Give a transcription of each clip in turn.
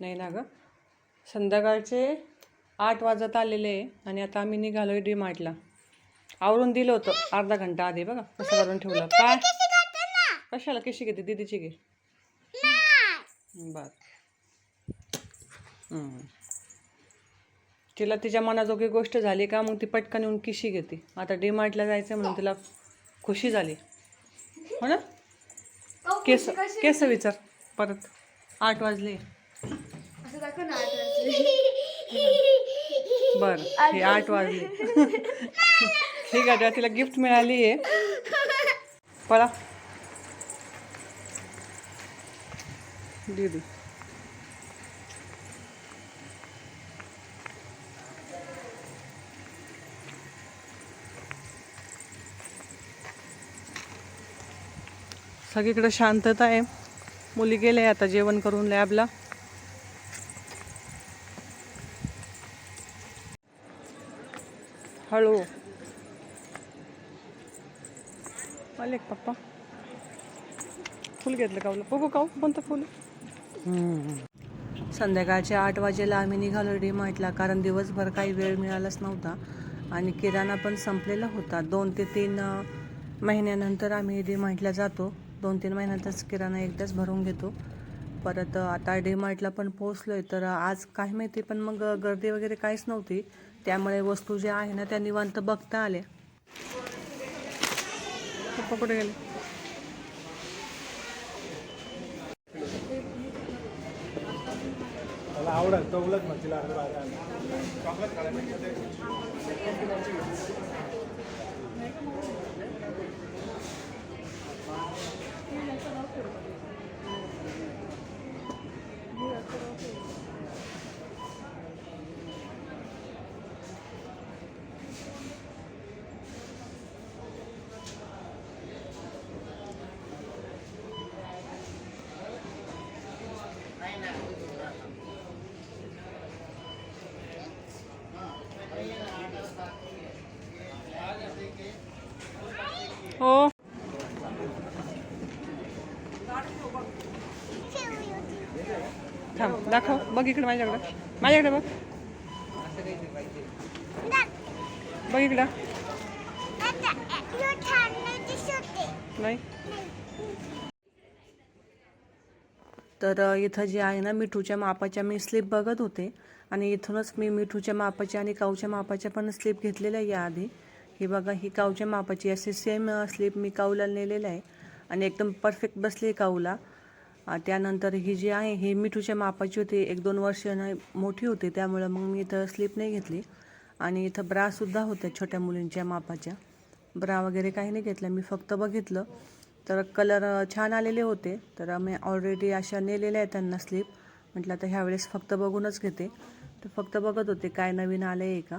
नाही ना ग. संध्याकाळचे आठ वाजत आलेले आहे आणि आता आम्ही निघालोय डी मार्टला आवरून दिलं होतं अर्धा घंटा आधी बघा कसं करून ठेवलं. काय? कशाला कशी घेते? दीदीची घे. बर. तिला तिच्या मनाजोगी गोष्ट झाली का मग ती पटकन येऊन किशी घेते? आता डी मार्टला जायचं म्हणून तिला खुशी झाली. हो ना? केस केस विचार परत. आठ वाजले. असं दाखव ना आठ बर हे आठ वाजले. ठीक आहे तिला गिफ्ट मिळाली आहे. पळा. दीदी. सगळीकडे शांतता आहे. मुली गेले आता जेवण करून लॅबला. हळू. आले पप्पा. फुल घेतलं कावलं बघू काऊ हो, कोणतं फुल? संध्याकाळचे आठ वाजेला आम्ही निघालो डी मार्टला कारण दिवसभर काही वेळ मिळालाच नव्हता. आणि किराणा पण संपलेला होता. दोन ते तीन महिन्यानंतर आम्ही डी मार्टला जातो. दोन तीन महिन्यातच किराणा एकदाच भरून घेतो. परत आता डी मार्टला पण आहे तर आज काय माहिती पण मग गर्दी वगैरे काहीच नव्हती. त्यामुळे वस्तू ज्या आहे ना त्या निवांत बघता आल्या. पप्पा कुठे गेले? आवडत थांब दाखव बघ इकडे माझ्याकडे. माझ्याकडे बघ. बघ इकडं. नाही. तर इथं जे आहे ना मिठूच्या मापाच्या मी स्लिप बघत होते. आणि इथूनच मी मिठूच्या मापाच्या आणि काऊच्या मापाच्या पण स्लिप घेतलेल्या आहे याआधी. ही बघा ही काऊच्या मापाची अशी सेम स्लिप मी काऊला नेलेलं आहे. आणि एकदम परफेक्ट बसली आहे काऊला. त्यानंतर ही जी आहे ही मिठूच्या मापाची होती. एक दोन वर्ष मोठी होती त्यामुळं मग मी इथं स्लिप नाही घेतली. आणि इथं ब्रासुद्धा होत्या छोट्या मुलींच्या मापाच्या. ब्रा वगैरे काही नाही घेतल्या. मी फक्त बघितलं. तर कलर छान आलेले होते. तर मी ऑलरेडी अशा नेलेल्या आहेत त्यांना स्लीप. म्हटलं आता ह्यावेळेस फक्त बघूनच घेते. तर फक्त बघत होते काय नवीन आलं आहे का?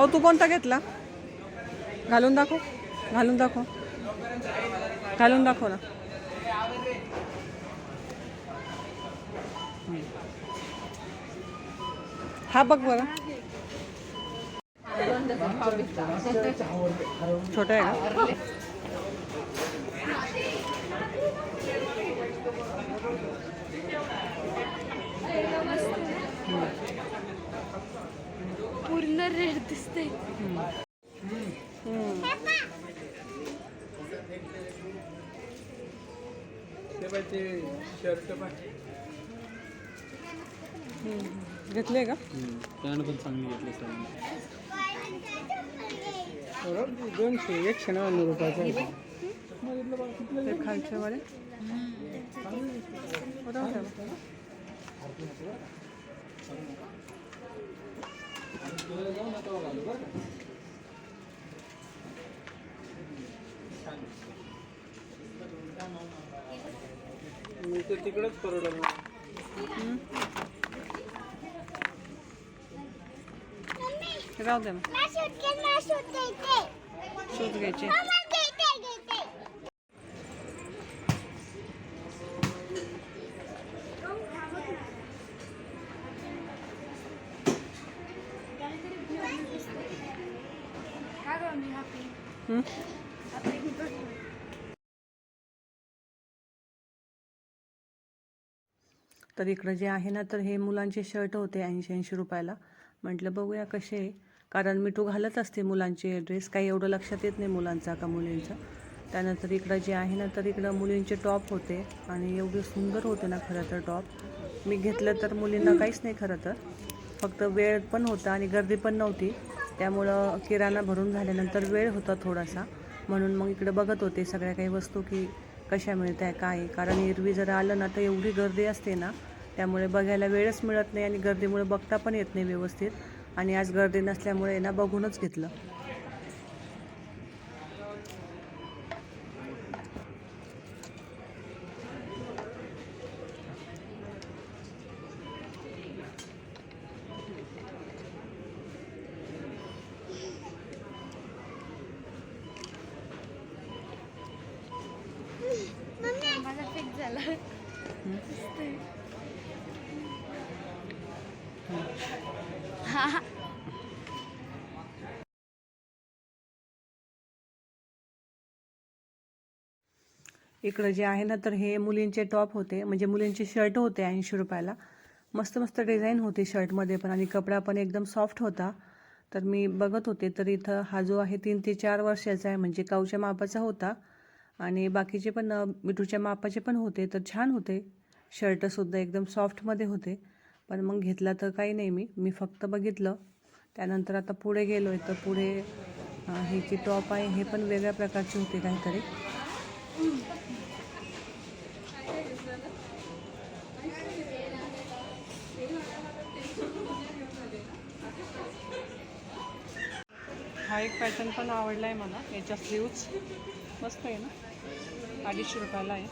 काऊ तू कोणता घेतला? घालून दाखव. घालून दाखव. घालून दाखव ना. हम्म. हा बघ बरं. छोटा आहे का? पूर्ण रेड दिसते घेतले का? त्यानं पण चांगली घेतली सर दोनशे एकशे नव्याण्णव रुपयाचा आहे. बघितलं बा, कितीला ते खालचे वाले राहू द्या बा. मी ते तिकडंच परवडलं राहू शूट घ्यायचंय. शूज घ्यायचे मला घ्यायचंय, घ्यायचंय. हं? तर इकडं जे आहे ना तर हे मुलांचे शर्ट होते ऐंशी ऐंशी रुपयाला. म्हटलं बघूया कसे कारण मी तो घालत असते मुलांचे ड्रेस काही एवढं लक्षात येत नाही मुलांचा का मुलींचा. त्यानंतर इकडं जे आहे ना तर इकडं मुलींचे टॉप होते. आणि एवढे सुंदर होते ना खरं तर टॉप मी घेतलं तर मुलींना काहीच नाही खरं तर. फक्त वेळ पण होता आणि गर्दी पण नव्हती. त्यामुळं किराणा भरून झाल्यानंतर वेळ होता थोडासा. म्हणून मग इकडं बघत होते सगळ्या काही वस्तू की कशा मिळत आहे काय आहे. कारण एरवी जर आलं ना तर एवढी गर्दी असते ना. त्यामुळे बघायला वेळच मिळत नाही आणि गर्दीमुळे बघता पण येत नाही व्यवस्थित. आणि आज गर्दी नसल्यामुळे ना बघूनच घेतलं. इकडं जे आहे ना तर हे मुलींचे टॉप होते. म्हणजे मुलींचे शर्ट होते ऐंशी रुपयाला. मस्त मस्त डिझाईन होती शर्टमध्ये पण. आणि कपडा पण एकदम सॉफ्ट होता. तर मी बघत होते तर इथं हा जो आहे तीन ते चार वर्षाचा आहे. म्हणजे काऊच्या मापाचा होता. आणि बाकीचे पण मिठूच्या मापाचे पण होते. तर छान होते. शर्टसुद्धा एकदम सॉफ्टमध्ये होते. पण मग घेतला तर काही नाही मी. मी फक्त बघितलं. त्यानंतर आता पुढे गेलो आहे तर पुढे हे जे टॉप आहे हे पण वेगळ्या प्रकारचे होते काहीतरी. हा एक पॅटर्न पण आवडला आहे मला. याच्या स्लीव्ज मस्त आहे ना? अडीचशे रुपयाला आहे.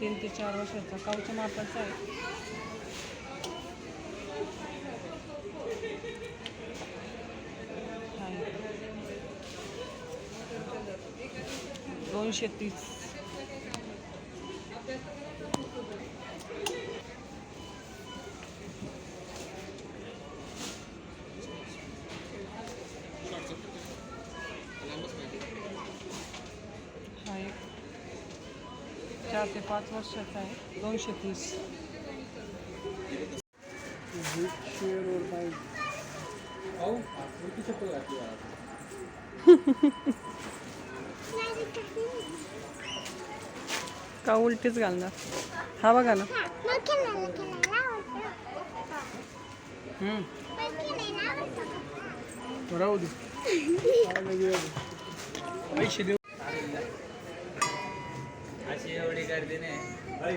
तीन ते चार वर्षाचा. काऊच्या मापाचा आहे. दोनशे तीस. हा एक. चार ते पाच वर्षाचा आहे. दोनशे तीस. शेअर वर पाहिजे का उलटीच घालणार हा बघा ना. राहू दे. पैसे देऊ अशी एवढी गर्दी नाही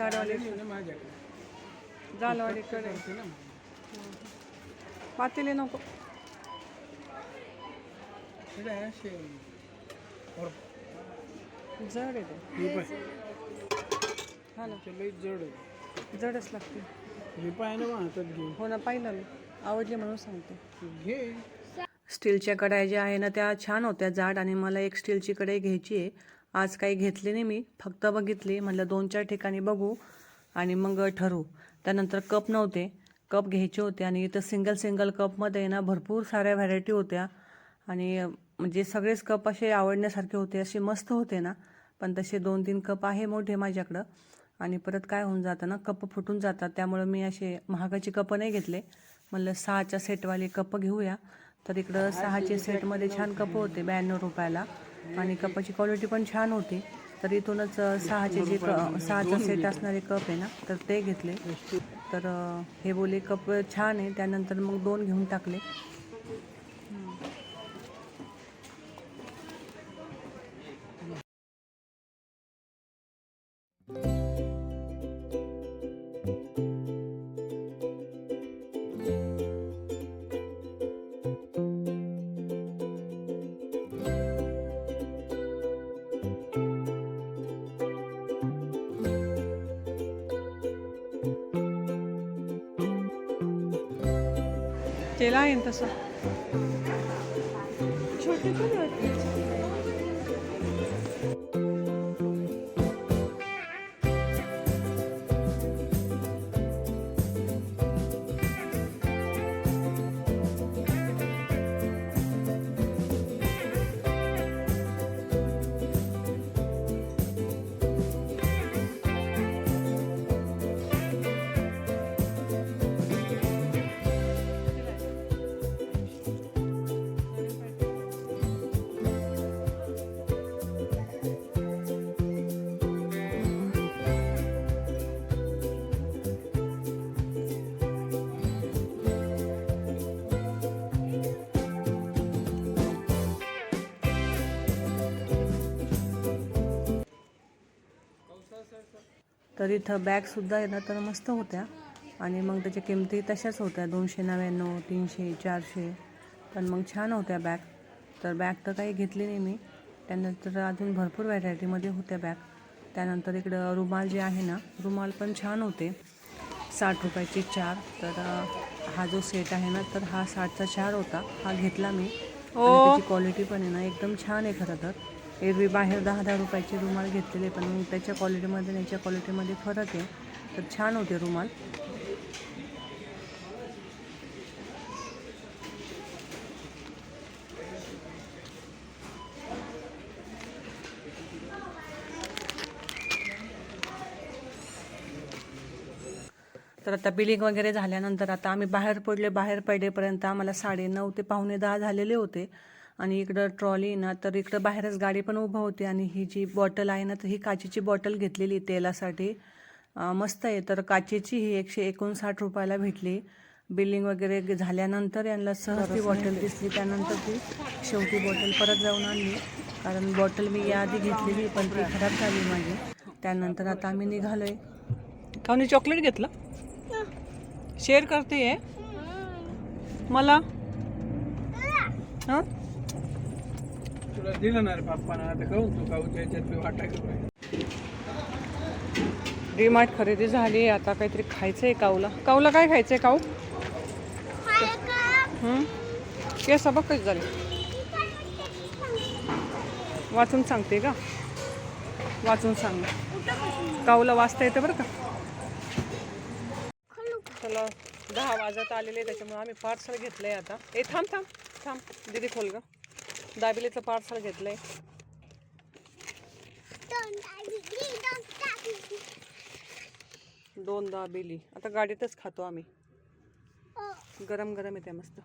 माझ्याकडे. जालवाडीकडे पातेले नको. हे जड आहे ते. हे ना. जड जडच लागते. हे पाय ना मग हातात घे. हो ना पाहिलं मी. आवडली म्हणून सांगते. घे. स्टीलच्या कढाया ज्या आहे ना त्या छान होत्या जाड आणि मला एक स्टीलची कढई घ्यायची आहे. आज काही घेतली नाही मी. फक्त बघितली. म्हटलं दोन चार ठिकाणी बघू आणि मग ठरवू. त्यानंतर कप नव्हते. कप घ्यायचे होते आणि इथं सिंगल सिंगल कपमध्ये ना भरपूर साऱ्या व्हरायटी होत्या. आणि म्हणजे सगळेच कप असे आवडण्यासारखे होते असे मस्त होते ना. पण तसे दोन तीन कप आहे मोठे माझ्याकडं. आणि परत काय होऊन जातं ना कप फुटून जातात. त्यामुळं मी असे महागाचे कप नाही घेतले. म्हणलं सहाच्या सेटवाले कप घेऊया. तर इकडं सहाचे सेटमध्ये छान कप होते ब्याण्णव रुपयाला. आणि कपाची क्वालिटी पण छान होती. तर इथूनच सहाचे जे क सहाचा सेट असणारे कप आहे ना तर ते घेतले. तर हे बोले कप छान आहे. त्यानंतर मग दोन घेऊन टाकले. केला आहे तसं. छोटे पण होते तर इथं बॅगसुद्धा आहे ना तर मस्त होत्या. आणि मग त्याच्या किमती तशाच होत्या दोनशे नव्याण्णव तीनशे चारशे. पण मग छान होत्या बॅग तर बॅग तर काही घेतली नाही मी. त्यानंतर अजून भरपूर व्हरायटीमध्ये होत्या बॅग त्यानंतर इकडं रुमाल जे आहे ना रुमाल पण छान होते. साठ रुपयाचे चार. तर हा जो सेट आहे ना तर हा साठचा चार होता. हा घेतला मी. त्याची क्वालिटी पण आहे ना एकदम छान आहे खरं तर. एरवी बाहेर दहा दहा रुपयाचे रुमाल घेतलेले पण त्याच्या क्वालिटीमध्ये आणि याच्या क्वालिटीमध्ये फरक आहे. तर छान होते रुमाल. तर आता बिलिंग वगैरे झाल्यानंतर आता आम्ही बाहेर पडले बाहेर पडलेपर्यंत आम्हाला साडे नऊ ते पाहुणे दहा झालेले होते. आणि इकडं ट्रॉली ना तर इकडं बाहेरच गाडी पण उभं होती आणि ही जी बॉटल आहे ना तर ही काचेची बॉटल घेतलेली तेलासाठी. मस्त आहे. तर काचेची ही एकशे एकोणसाठ रुपयाला भेटली. बिलिंग वगैरे झाल्यानंतर यांना सहज ती बॉटल दिसली. त्यानंतर ती शेवटी बॉटल परत जाऊन आणली. कारण बॉटल मी याआधी घेतलेली पण ती खराब झाली माझी. त्यानंतर आता आम्ही निघालोय. कावनी चॉकलेट घेतलं? शेअर करते आहे मला? हां? तुला दिलं ना रे पप्पानं आता कहून तू खाऊ त्याच्यात तू वाटा डीमार्ट खरेदी झाली आता काहीतरी खायचं आहे काऊला. काऊला काय खायचं आहे काऊ? हं? केस बघ कधी झाले? वाचून सांगते का? वाचून सांग. काऊला वाचता येतं बरं का? चला दहा वाजत आलेले त्याच्यामुळे आम्ही पार्सल घेतलंय आता. ए थांब थांब थांब. दिदी खोल ग. दाबिलेचं पार्सल घेतलंय. दोन दाबिली आता गाडीतच खातो आम्ही. गरम गरम येते मस्त.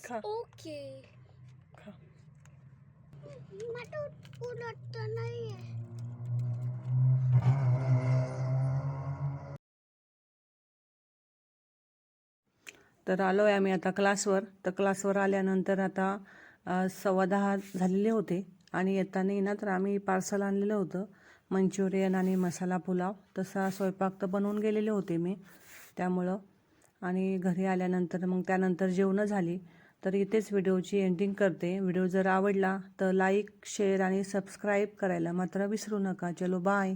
खा. ओके. खा. नाहीये. तर आलो आहे आम्ही आता क्लासवर तर क्लासवर आल्यानंतर आता सव्वा दहा झालेले होते आणि येताना ना तर आम्ही पार्सल आणलेलं होतं मंचुरियन आणि मसाला पुलाव. तसा स्वयंपाक तर बनवून गेलेले होते मी त्यामुळं. आणि घरी आल्यानंतर मग त्यानंतर जेवणं झाली. तर इथेच व्हिडिओची एंडिंग करते. व्हिडिओ जर आवडला तर लाईक शेअर आणि सबस्क्राईब करायला मात्र विसरू नका. चलो बाय